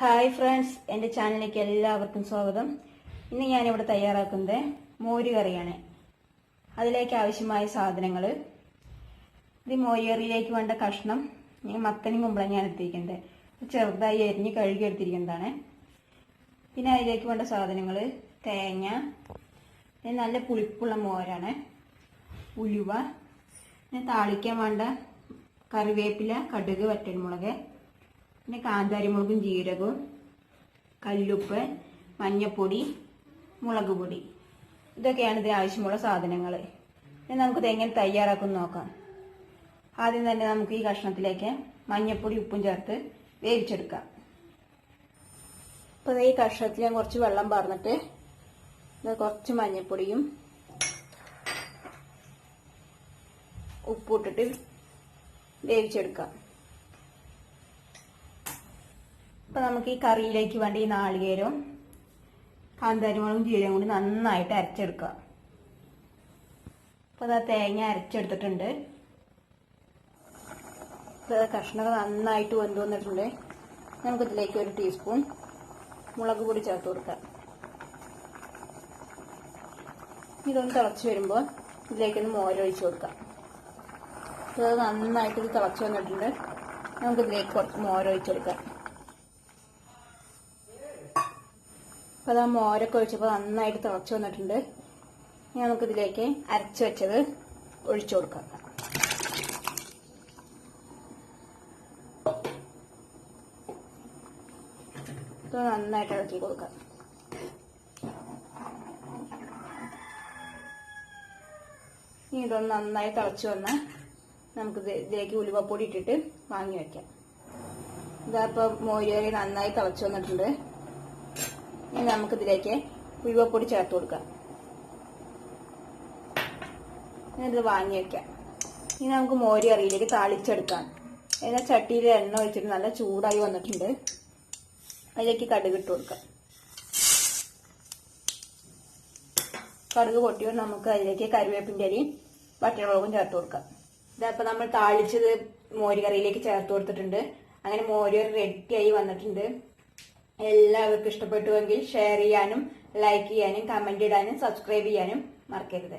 Hi friends എന്റെ ചാനലിലേക്ക് എല്ലാവർക്കും സ്വാഗതം. ഇന്ന് ഞാനിവിടെ തയ്യാറാക്കുന്നത് മോരുകറിയാണ്. അതിലേക്ക് ആവശ്യമായ സാധനങ്ങൾ ഇത് മോരുകറിയിലേക്ക് വേണ്ട കഷ്ണം ഞാൻ മത്തനും ഞാൻ എടുത്തിരിക്കുന്നത്. ചെറുതായി അരിഞ്ഞ് കഴുകി എടുത്തിരിക്കുന്നതാണ്. പിന്നെ അതിലേക്ക് വേണ്ട സാധനങ്ങൾ തേങ്ങ. നല്ല പുളിപ്പുള്ള മോരാണ്. ഉലുവ. പിന്നെ താളിക്കാൻ വേണ്ട കറിവേപ്പില കടുക് വറ്റൽമുളക്. പിന്നെ കാന്താരിമുളകും ജീരകവും കല്ലുപ്പ് മഞ്ഞപ്പൊടി മുളക് പൊടി. ഇതൊക്കെയാണ് ഇതിന് ആവശ്യമുള്ള സാധനങ്ങൾ ഇനി നമുക്കിത് എങ്ങനെ തയ്യാറാക്കും നോക്കാം. ആദ്യം തന്നെ നമുക്ക് ഈ കഷ്ണത്തിലേക്ക് മഞ്ഞപ്പൊടി ഉപ്പും ചേർത്ത് വേവിച്ചെടുക്കാം. അപ്പോൾ ഈ കഷ്ണത്തിൽ ഞാൻ കുറച്ച് വെള്ളം പറഞ്ഞിട്ട് ഇത് കുറച്ച് മഞ്ഞപ്പൊടിയും ഉപ്പിട്ടിട്ട് വേവിച്ചെടുക്കാം. ഇപ്പൊ നമുക്ക് ഈ കറിയിലേക്ക് വേണ്ട ഈ നാളികേരവും കാന്താരിമുളകും ജീരകം കൂടി നന്നായിട്ട് അരച്ചെടുക്കുക. അപ്പൊ അതാ തേങ്ങ അരച്ചെടുത്തിട്ടുണ്ട്. കഷ്ണങ്ങൾ നന്നായിട്ട് വെന്ത് വന്നിട്ടുണ്ട്. നമുക്ക് ഇതിലേക്ക് ഒരു ടീസ്പൂൺ മുളക് പൊടി ചേർത്ത് കൊടുക്കാം. ഇതൊന്ന് തിളച്ച് വരുമ്പോൾ ഇതിലേക്കൊന്ന് മോരൊഴിച്ച് കൊടുക്കാം. ഇത് നന്നായിട്ട് ഇത് തിളച്ച് വന്നിട്ടുണ്ട്. നമുക്ക് ഇതിലേക്ക് കുറച്ച് മോരൊഴിച്ചെടുക്കാം. അപ്പോൾ അത് ആ മോരൊക്കെ ഒഴിച്ചപ്പോൾ നന്നായിട്ട് തിളച്ച് വന്നിട്ടുണ്ട്. ഇനി നമുക്കിതിലേക്ക് അരച്ച് വെച്ചത് ഒഴിച്ചു കൊടുക്കാം. നന്നായിട്ട് ഇളക്കി കൊടുക്കാം. ഇനി ഇതൊന്ന് നന്നായി തിളച്ച് വന്ന് നമുക്ക് ഇതിലേക്ക് ഉലുവപ്പൊടി ഇട്ടിട്ട് വാങ്ങി വെക്കാം. ഇതാ ഇപ്പോൾ മോര് നന്നായി തിളച്ച് വന്നിട്ടുണ്ട്. ഇനി നമുക്കിതിലേക്ക് ഉലുവപ്പൊടി ചേർത്ത് കൊടുക്കാം. ഇത് വാങ്ങി വെക്കാം. ഇനി നമുക്ക് മോര് കറിയിലേക്ക് താളിച്ചെടുക്കാം. ഏതാ ചട്ടിയിൽ എണ്ണ ഒഴിച്ചിട്ട് നല്ല ചൂടായി വന്നിട്ടുണ്ട്. അതിലേക്ക് കടുക് ഇട്ട് കൊടുക്കാം. കടുക് പൊട്ടിയോ നമുക്ക് അതിലേക്ക് കറിവേപ്പിന്റെ അരിയും പച്ചമുളകും ചേർത്ത് കൊടുക്കാം. ഇതപ്പോൾ നമ്മൾ താളിച്ചത് മോര് കറിയിലേക്ക് ചേർത്ത് കൊടുത്തിട്ടുണ്ട്. അങ്ങനെ മോര് റെഡിയായി വന്നിട്ടുണ്ട്. എല്ലാവർക്കും ഇഷ്ടപ്പെട്ടുവെങ്കിൽ ഷെയർ ചെയ്യാനും ലൈക്ക് ചെയ്യാനും കമന്റ് ഇടാനും സബ്സ്ക്രൈബ് ചെയ്യാനും മറക്കരുത്.